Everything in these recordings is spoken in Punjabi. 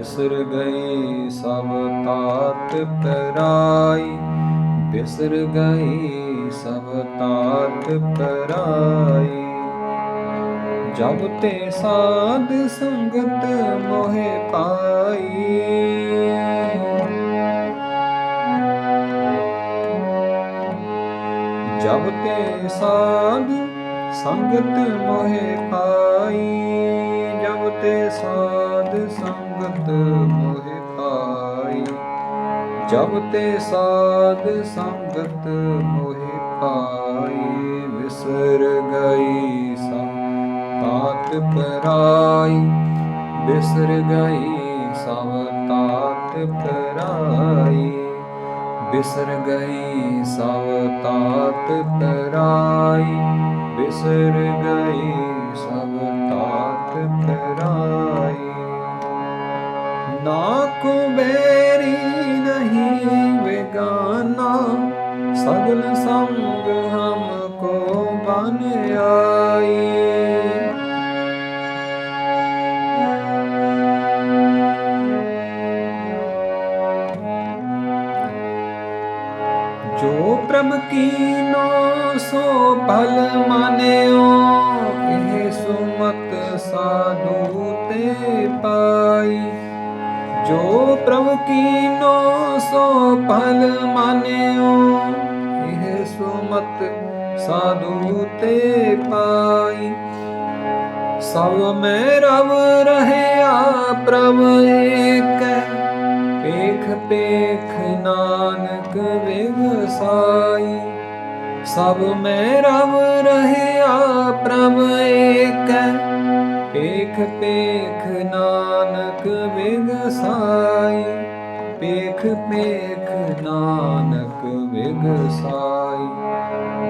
ਬਿਸਰ ਗਈ ਸਭ ਤਾਤ ਪਰਾਈ। ਬਿਸਰ ਗਈ ਸਭ ਤਾਤ ਪਰਾਈ। ਜਬ ਤੇ ਸਾਧ ਸੰਗਤ ਮੋਹਿ ਪਾਈ। ਜਬ ਤੇ ਸਾਧ ਸੰਗਤ ਮੋਹਿ ਪਾਈ। ਜਬ ਤੇ ਸਾਧ ਸੰਗਤ ਮੋਹਿ ਪਾਈ ਜਬ ਤੇ ਸਾਧ ਸੰਗਤ ਮੋਹਿ ਪਾਈ ਵਿਸਰ ਗਈ ਸਭ ਤਾਤ ਪਰਾਈ। ਬਿਸਰ ਗਈ ਸਭ ਤਾਤ ਪਰਾਈ। ਬਿਸਰ ਗਈ ਸਭ ਤਾਤ ਪਰਾਈ। ਬਿਸਰ ਗਈ ਸਗਲ ਸੰਗ ਹਮਕੋ ਬਨ ਆਈ ਜੋ ਪ੍ਰਭ ਕੀਨੋ, ਸੋ ਭਲ ਮਾਨਿਓ, ਇਹ ਸੁਮਤ ਸਾਧੂ ਤੇ ਪਾਈ। ਜੋ ਪ੍ਰਭ ਕੀਨੋ ਸੋ ਭਲ ਮਾਨਿਓ, ਇਹ ਸੁਮਤ ਸਾਧੂ ਤੇ ਪਾਈ। ਸਭ ਮੈਂ ਰਵ ਰਹਿਆ ਪ੍ਰਭ ਏਕ, ਪੇਖ ਪੇਖ ਨਾਨਕ ਵਿਗਸਾਈ ਸਭ ਮੈਂ ਰਵ ਰਹਿਆ ਪ੍ਰਭ ਏਕ ਪੇਖ ਪੇਖ ਨਾਨਕ ਵਿਗਸਾਈ ਪੇਖ ਪੇਖ ਨਾਨਕ ਵਿਗਸਾਈ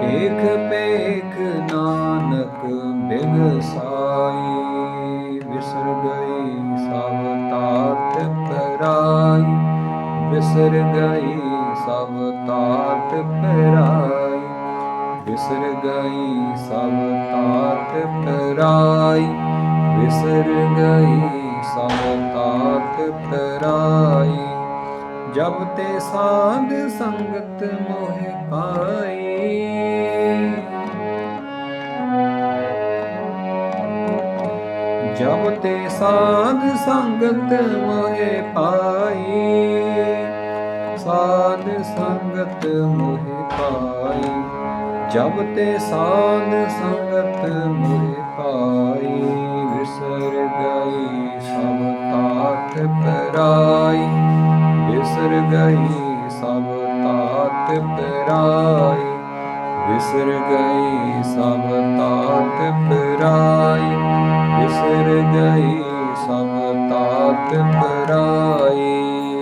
ਪੇਖ ਪੇਖ ਨਾਨਕ ਬਿਗਸਾਈ ਵਿਸਰ ਗਈ ਸਭ ਤਾਤ ਪਰਾਈ। ਵਿਸਰ ਗਈ ਸਭ ਤਾਤ ਪਰਾਈ। ਵਿਸਰ ਗਈ ਸਭ ਤਾਤ ਪਰਾਈ। ਵਿਸਰ ਗਈ ਸਭ ਪਰਾਈ ਜਬ ਤੇ ਸਾਧ ਸੰਗਤ ਮੋਹਿ ਪਾਈ। ਜਬ ਤੇ ਸਾਧ ਸੰਗਤ ਮੋਹਿ ਪਾਈ। ਸਾਧ ਸੰਗਤ ਮੋਹਿ ਪਾਈ। ਜਬ ਤੇ ਸਾਧ ਸੰਗਤ ਮੋਹਿ ਪਾਈ। ਵਿਸਰ ਗਈ ਸਭ ਤਾਤ ਪਰਾਈ। ਵਿਸਰ ਗਈ ਸਭ ਤਾਤ ਪਰਾਈ। ਬਿਸਰ ਗਈ ਸਭ ਤਾਤ ਪਰਾਈ। ਬਿਸਰ ਗਈ ਸਭ ਤਾਤ ਪਰਾਈ।